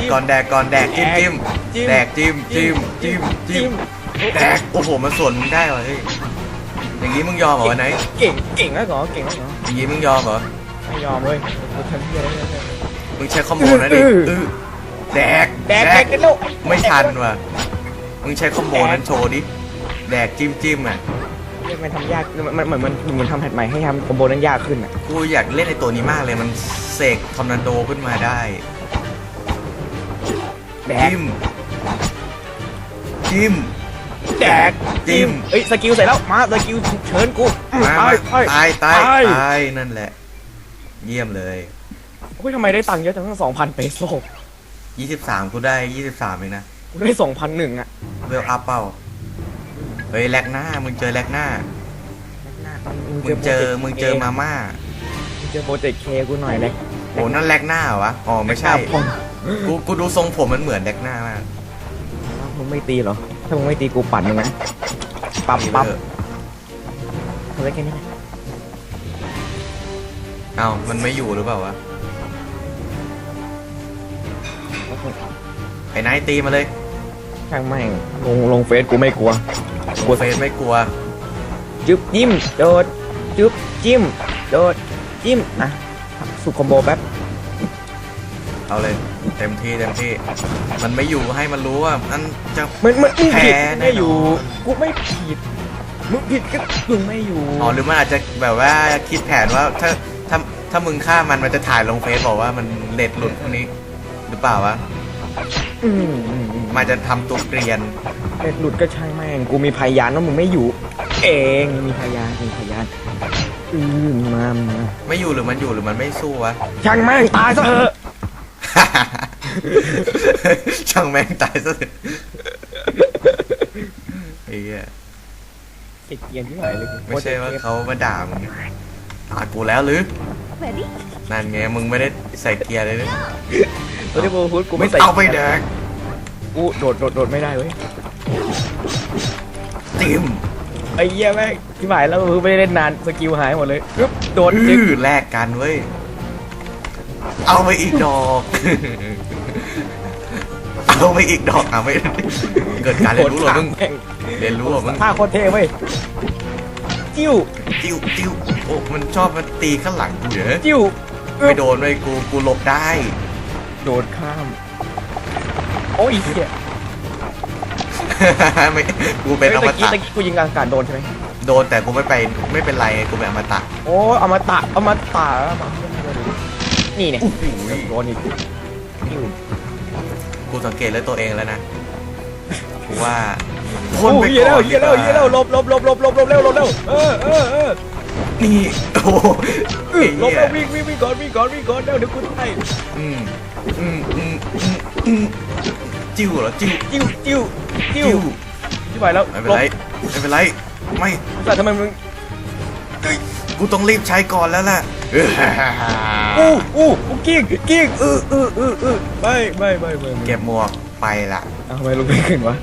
กก่อนแดกก่อนแดกจิ้มจิ้มจิ้มแดกจิ้มจิ้มจิ้มจิ้มแดกโอ้โหมันสวนมึงได้เหรอเฮ้ยอย่างนี้มึงยอมเหรอวะไหนเก่งเก่งแล้วเหรอเก่งแล้วเหรออย่างนี้มึงยอมเหรอไม่ยอมเว้ยกูทำที่อะไรไม่ได้มึงใช้คอมโบนะดิอื้ออื้อแดกแดกแดกกันแล้วไม่ทันว่ะมึงใช้คอมโบนั้นโชว์ดิแดกจิ้มจิ้มอะเรียกมันทำยาก มันเหมือนมันเหมือนทำแพทใหม่ให้ทำคอมโบนั้นยากขึ้นอะ กูอยากเล่นในตัวนี้มากเลย มันเสกทอร์นาโดขึ้นมาได้ แดกจิ้มจิ้มแดกจิ้มเอ้ยสกิลใส่แล้วมาสกิลฉุกเฉินกูมาตายตายตายตายตายตายนั่นแหละ เยี่ยมเลยเฮ้ยทำไมได้ตังค์เยอะจังตั้งสองพันเปโซ23กูได้23เองนะกูได้สองพันหนึ่งอะเวลอัพเป้าเฮ้ยแลกหน้ามึงเจอแลกหน้ามึงเจอมึงเจอมาม่ามึงเจอโปรเจกต์เคกูหน่อยเลยโอ้นั่นแลกหน้าเหรอวะอ๋อไม่ใช่ผม กูกูดูทรงผมมันเหมือนแลกหน้ามากมึงไม่ตีเหรอ ถ้ามึงไม่ตีกูปั่นมึงนะปั๊บปั๊บเออทำได้แค่นี้นะเอ้ามันไม่อยู่หรือเปล่าวะ ไอ้นายตีมาเลยช่างแม่งลงลงเฟซกูไม่กลัวกูเฟซไม่กลัวจึ๊บจิ้มโดดจึ๊บจิ้มโดดจิ้มอะสุดคอมโบแป๊บ เอาเลย เต็มที่เต็มที่ มันไม่อยู่ให้มันรู้ว่ามันจะมันมันมึงแพ้ผิดแน่นอนไม่อยู่กูไม่ผิดมึงผิดก็มึงไม่อยู่อ๋อหรือมันอาจจะแบบว่าคิดแผนว่าถ้าถ้าถ้ามึงฆ่ามันมันจะถ่ายลงเฟซบอกว่ามันเลดหลุดพวกนี้หรือเปล่าวะอืมอืมอืมมันจะทำตัวเกรียนเน็ตหลุดก็ใช่แม่งกูมีพยานว่ามึงไม่อยู่ เองมีพยานมีพยานอืมมามาไม่อยู่หรือมันอยู่หรือมันไม่สู้วะช่างแม่งตายซะเถอะ ช่างแม่งตายซะเถอะไอ้เหี้ยติดเกียนที่ไหนเลยไม่ใช่ว่าเขามาด่ามึงตากูแล้วหรือ Ready? นั่นไงมึงไม่ได้ใส่เกียร์เลยนะตัวที่โบพูดกูไม่ใส่เอาไปแดกกูโดดโดดโดดไม่ได้เว้ยติมไอ้เหี้ยแม่งที่หมายแล้วคือไม่ได้เล่นนานสกิลหายหมดเลยปึ๊บโดดอื้อแลกกันเว้ย เอาไปอีกดอก เอาไปอีกดอกเอาไม่เกิดการเรียนรู้เหรอมึงแม่งเรียนรู้เหรอมึงท่าโคตรเท่เว้ยจิ้วจิ้วจิ้วโอ้มันชอบมันตีข้างหลังกูเหรอจิ้วไม่โดนเลยกูกูหลบได้ โดดข้าม โอ้ยเหี้ยไม่กูเป็นอเฮ้ยมตะกี้ตะตะกี้กูยิงกลางอากาศโดนใช่ไหมโดนแต่กูไม่ไปไม่เป็นไรกูเป็นอมตะ โอ้เอามาตะเอามาตะมา นี่เนี่ยโอ้โหโดนอีกจิ้วกูสังเกตแล้วตัวเองแล้วนะกูว่าโอ้ยเหี้ยแล้วเหี้ยแล้วเหี้ยแล้วหลบหลบหลบหลบหลบหลบเร็วหลบเร็วเออเออเออนี่โอ้โหเออหลบไอ้เร็เหี้วยวิ่งวิ่งวิ่งก่อนวิ่งก่อนวิ่งก่อนเร็วเดี๋ยวกูให้อืมอืมอืมอืมอืมจิ้วเหรอจิ้วจิ้วจิ้วจิ้วจิ้วที่ไหวแล้วไม่เป็นไรไม่เป็นไรไม่แต่ทำไมมึง กูต้องรีบใช้ก่อนแล้วล่ะอู้อู้อู้กิ้งกิ้งเออเออเออเออไม่ไม่ไม่ไม่เก็บหมวกไปละทำไมลุกไม่ขึ้นวะ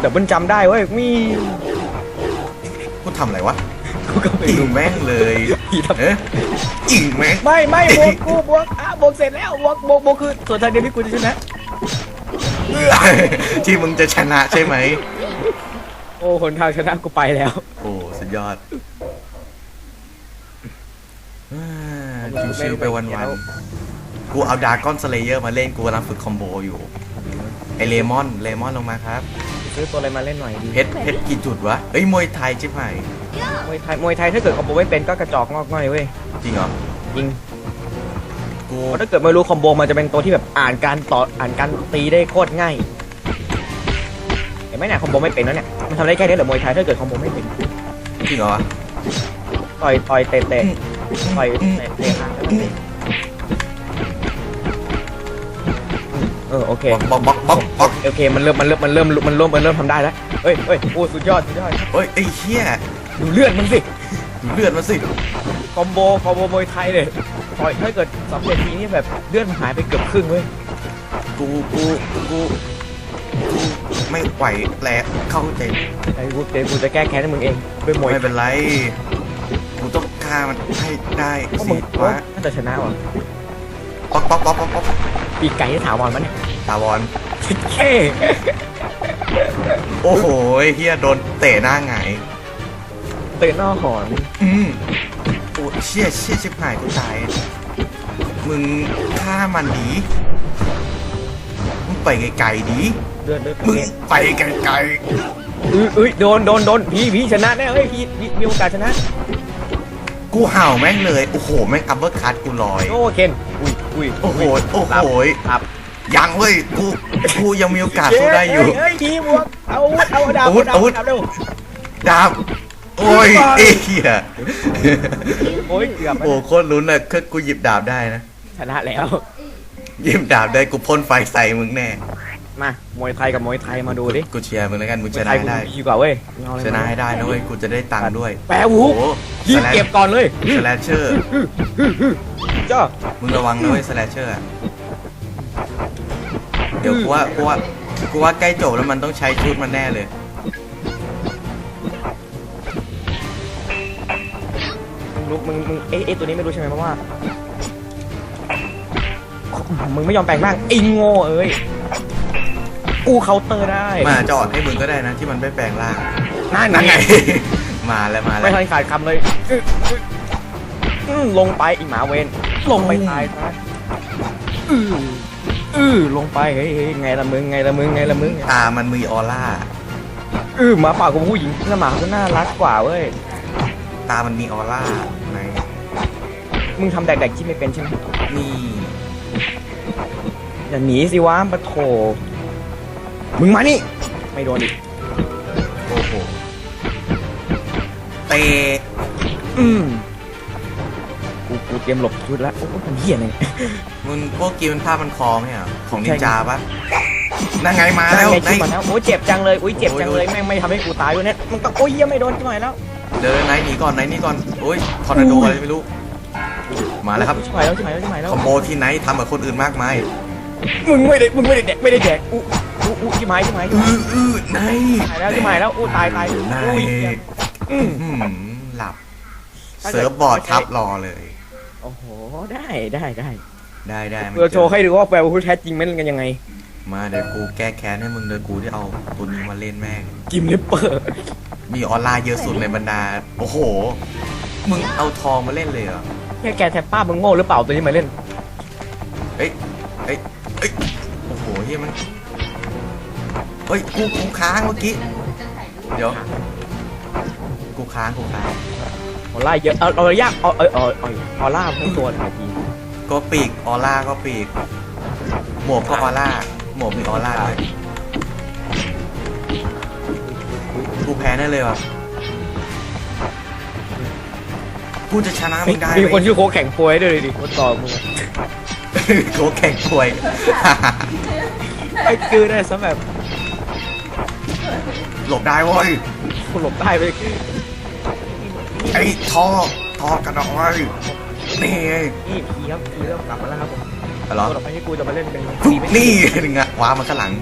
แต่มันจำได้เว้ยมีกูทำอะไรวะกูก็ไม่อิงรู้แม่งเลยอีทำเอ๊ะอิงแม่งไม่ไม่บวกกูบวกอะบวกเสร็จแล้วบวกบวกบวกคือส่วนทางเดียวที่กูจะชนะที่มึงจะชนะใช่ไหม โอ้หนทางชนะกูไปแล้ว โอ้สุดยอดอ่า ชิวๆไปวันๆ กูเอาดากอนสเลเยอร์มาเล่นกูกำลังฝึกคอมโบอยู่ ไอเลมอนเลมอนลงมาครับ ซื้อตัวอะไรมาเล่นหน่อยดีเพชรเพชรกี่จุดวะเอ้ยมวยไทยชิบหายมวยไทยมวยไทยถ้าเกิดคอมโบไม่เป็นก็กระจอกงอกง่อยเว้ย จริงเหรอ จริงกูเพราะถ้าเกิดไม่รู้คอมโบมันจะเป็นตัวที่แบบอ่านการต่ออ่านการตีได้โคตรง่ายเห็นไหมเนี่ยคอมโบไม่เป็นแล้วเนี่ยมันทำได้แค่นี้เหรอมวยไทยถ้าเกิดคอมโบไม่เป็นจริงเหรอวะต่อยต่อยเตะเตะ ต่อยเตะเตะข้างเตะเออโอเคบล็อกบล็อกบล็อกบล็อกโอเคมันเริ่มมันเริ่มมันเริ่มมันเริ่มมันเริ่มทำได้แล้วเฮ้ยเฮ้ยโอ้สุดยอดสุดยอดเฮ้ยไอ้เหี้ยดูเลือดมึงสิดูเลือดมาสิคอมโบคอมโบมวยไทยเลยต่อยถ้าเกิดสำเร็จทีนี่แบบเลือดมันหายไปเกือบครึ่งเว้ยกูกูกูกูไม่ไหวแล้วเข้าใจไอ้กูเดี๋ยวกูจะแก้แค้นให้มึงเองด้วยมวยไม่เป็นไรกูต้อง ฆ่ามันให้ได้เพราะสิมึงวะน่าจะชนะว่ะป๊อกป๊อกป๊อกป๊อกป๊อกปีกไก่ที่ถาวรมันเนี่ยตาวอนเท่โอ้โหเฮียโดนเตะหน้าหงายตื่นนอกหอนอืมโอ้เชี่ยเชี่ยชิบหายกูตาย มึงฆ่ามันดีมึงไปไกลๆดีเลือดเลือดมึงไปไกลอุ้ยอุ้ยโดนโดนโดนพี่พี่ชนะแน่เฮ้ยพี่พี่มีโอกาสชนะ ๆ กูเห่าแม่งเลย โอ้โห แม่งอัปเปอร์คัตกูลอย โอ้เคนอุ้ยอุ้ยโอ้โห โอ้โหครับยังเว้ย กู กูยังมีโอกาสสู้ได้อยู่ เฮ้ยพี่บวกเอาอาวุธเอาดาบอาวุธเดอาวุธดาบเร็วดาบโอ้ยเอ้ยเหี้ยโอ้ยเกือบโอ้โคตรลุ้นอะคือกูหยิบดาบได้นะ ชนะแล้ว หยิบดาบได้กูพ่นไฟใส่มึงแน่ มามวยไทยกับมวยไทยมาดูดิกูเชียร์มึงแล้วกันมึงมชวยไทนะยให้กูได้ดีกว่าเว้ยเอาอะไรชนะมาให้ได้นะเว้ยกูจะได้ตังค์ด้วย แปรวูโอ้โหรีบเก็บก่อนเลยสแลชเชอร์จ้ามึงระวังนะเว้ยสแลชเชอร์อะเดี๋ยวกูว่ากูว่ากูว่าใกล้จบแล้วมันต้องใช้ชุดมันแน่เลยมึงรู้มึงมึงเอ๊ะเอ๊ะตัวนี้ไม่รู้ใช่ไหมเพราะว่า มึงไม่ยอมแปลงร่างไอ้โง่เอ้ย กูเคาน์เตอร์ได้มาจอดให้มึงก็ได้นะที่มันไม่แปลงร่างนั่นนั่นไงไงมาแล้วมาแล้ไม่วทันขาดคำเลยอื้ออื้ออื้อลงไปอีหมาเวนลงไปตายซะอืออือลงไปเฮ้ยเฮ้ยไงละมึงไงละมึงไงละมึงตามันมีออร่าอือหมาป่ากับผู้หญิงหน้าหมาเขาน่ารักกว่าเว้ยตามันมีออร่าไหนมึงทำแดกๆที่ไม่เป็นใช่ไหมนี่อย่าหนีสิวะปะโถ มึงมานี่ ไม่โดนอีกโอ้โหเตะอืมกูกูเตรียมหลบชุดแล้วโอ้โหมันเหี้ยเลย มึงพวกกีมันผ้ามันคอไหมอะของนิใช่นจาปะนั่นไงมาแล้แล้ววไงในคิดมาแล้วโอ้ยเจ็บจังเลยอุ้ยเจ็บจังเลยโอ้ยแม่งไม่ทำให้กูตายด้วยเนี่ยมันก็โอ้ยเหี้ยังไม่โดนจังหน่อยแล้วเดินไหนหนีก่อนไหนนี่ก่อนโอ้ยทอร์นาโดอุ้ยอะไรไม่รู้ มาแล้วครับชิบหายแล้วชิบหายแล้วชิบหายแล้วคอมโบที่ไหนทำกับคนอื่นมากมายมึงไม่ได้มึงไม่ได้แดกไม่ได้แดก อู้อู้อู้ชิบหายชิบหายชิบอืหายออือในหายแล้วชิบหายแล้วอู้ตายตายในอุ้ยอืมอื้อหือหลับเกิดเซิร์ฟบอร์ดทับรอเลย โอ้โหได้ได้ได้ได้ได้มันเพื่อโชว์ให้ดูว่าแปลว่าผู้แท้จริงมันกันยังไงมาเดี๋ยวกูแก้แค้นให้มึงเดี๋ยวกูที่เอาตัวนี้มาเล่นแม่ง กิมเลปเปอร์มีออนไลน์เยอะสุดในบรรดา โอ้โห มึงเอาทองมาเล่นเลยเหรอ แค่แกแทบป้ามึงโง่หรือเปล่าตัวนี้มาเล่นเฮ้ยเฮ้ยเฮ้ย โอ้โหเฮียมัน เฮ้ยกูกูค้างเมื่อกี้ เดี๋ยว กูค้างกูค้าง ออร่าเยอะเอาเอายากเอาเอาเอาเอาออร่าทั้งตัวถ่ายทีก็ปีกออร่าก็ปีก หมวกก็ออร่า หมวกมีออร่าด้วยกูแพ้แน่เลยว่ะ กูจะชนะมึงได้มีคนไหชื่อโคกแข่งปวยด้วยดิคนต่อมึงโคแข่งควย ไอ้คือได้ซะแบบ หลบได้เว้ยคนหลบได้ไปไอ้ท่อท่อกระดอยนี่ไงนี่พีครับพีเริ่มกลับมาแล้วครับผมอะไรตัวต่อไปที่กูจะมาเล่นเป็นปุ๊บไม่นี่นึงอะว้ามาข้างหลัง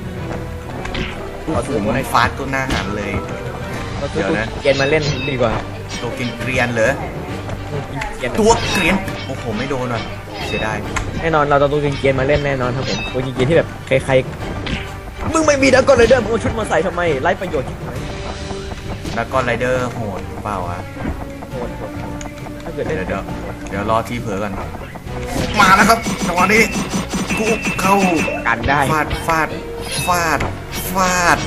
ขอโอ้สูโหงมัในนฟาดตัวหน้าหันเลยเราซื้อเดี๋ยวนะเกณฑ์มาเล่นดีกว่าตัวกินเกรียนเหรอเกณฑ์ตัวเกรียนโอ้โหไม่โดนว่ะเสียดายแน่นอนเราต้องตัวเกณฑ์มาเล่นแน่นอนครับผมตัวเกณฑ์ที่แบบใครๆ มึงไม่มีดักกอนเลยเด้อมึงเอาชุดมาใส่ทำไมไร้ประโยชน์ที่ไหนแล้วก็ไรเดอร์โหดเปล่าอะโหดถ้าเกิดเดี๋เล่ยวนเดี๋ยวเดี๋ยวรอที่เผลอก่อนมาแล้วครับจังหวะนี้กูเข้ากันได้ฟาดฟาดฟาดฟาด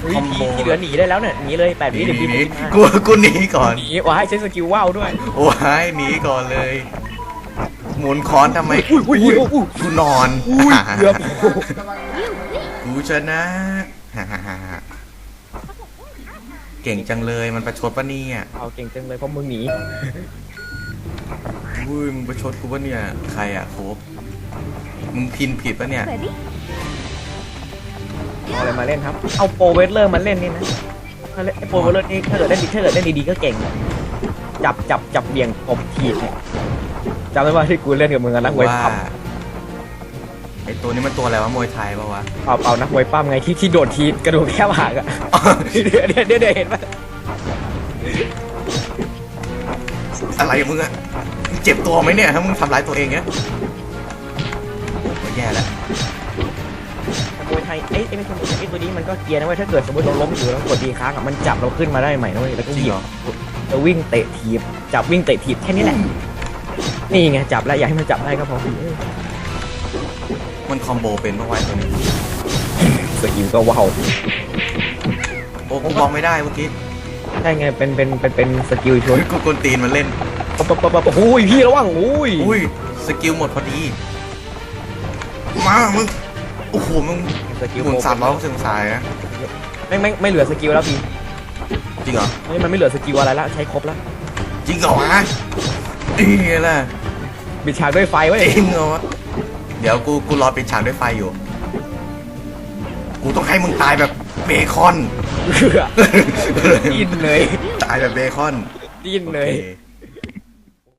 เฮ้ยคอมโบที่เหลือหนีได้แล้วเนี่ยหนีเลยแปดหวินีเดี๋ยวหพี่นีผมกูกูหนีก่อนหนีว้ายใช้สกิลว่าวด้วยโอ้ยหนีก่อนเลย หมุนค้อนทำไมอุ้ยอุ้ยอุ้ยอุ้ยกูนอน อุ้ยเกือบกู ชนะเก่งจังเลยมันประชดปะเนี่ยเอาเก่งจังเลยเพราะมึงหนีอุ้ยมึงประชดกูปะเนี่ย ใครอะโคบมึงพินผิดปะเนี่ยเอาอะไรมาเล่นครับ เอาโปรเวสเลอร์มาเล่นนี่นะถ้าเล่นไอ้โปรเวสเลอร์นี่ถ้าเกิดเล่นดีถ้าเกิดเล่นดีๆก็เก่งจับจับจับเบี่ยงกบถีบเนี่ยจำได้ว่าที่กูเล่นกับมึงอะนักมวยว่าปั้ม ไอตัวนี้มันตัวอะไรวะมวยไทยปะวะ เปล่าเปล่านักมวยปั้มไงที่ที่โดดทีกระโดดแค่หักอะเดี๋ยวเดี๋ยวเดี๋ยวเดี๋ยวเห็นปะอะไรมึงอะเจ็บตัวไหมเนี่ยถ้ามึงทำร้ายตัวเองเนี่ยก็แย่แล้วขโมยไทยเอ้ยไอ้ไม่ขโมยไอ้ตัวนี้มันก็เกียร์นะเว้ยถ้าเกิดสมมติเราล้มอยู่แล้วกดดีค้างอะมันจับเราขึ้นมาได้ใหม่นะเว้ยแล้วก็จริงเหยีเหยรบอจะวิ่งเตะถีบจับวิ่งเตะถีบแค่นี้แหละนี่ไงจับแล้วอยากให้มันจับได้ก็พอ มันคอมโบเป็นเมื่อวานตัวนี้สกิลก็ว้าวโอ้กูมองไม่ได้เมื่อกี้ใช่ไงเป็นเป็นเป็นเป็นสกิลชวนเฮ้ยกูกวนตีนมันเล่น ปั๊บปั๊บปั๊บปั๊บโอ้ยพี่ระวังโอ้ยอุ้ยสกิลหมดพอดี มามึงโอ้โหมึงสกิลหมุนสามร้อยหกสิบองศาเลยนะไม่ไม่ไม่เหลือสกิลแล้วพี่จริงเหรอไม่มันไม่เหลือสกิลอะไรแล้วใช้ครบแล้วจริงเหรอวะนี่แหละบิดฉากด้วยไฟไว้ย จริงเหรอวะ เดี๋ยวกูกูรอปิดฉากด้วยไฟอยู่ กูต้องให้มึงตายแบบเบคอนเหือดิ้นเลย ตายแบบเบคอน ดิ้นเลย โอค